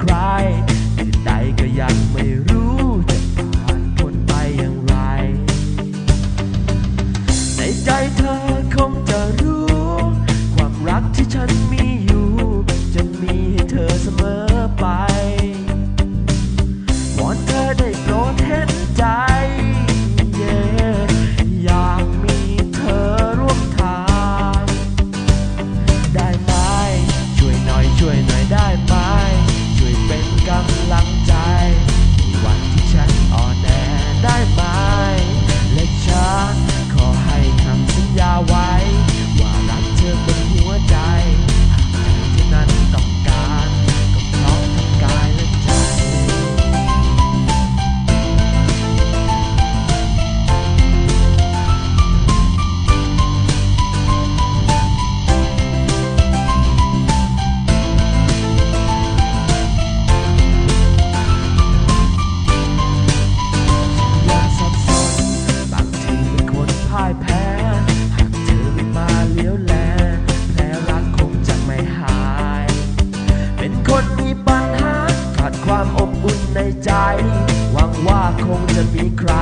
ใครที่ใดก็ยังไม่ คงจะมีใคร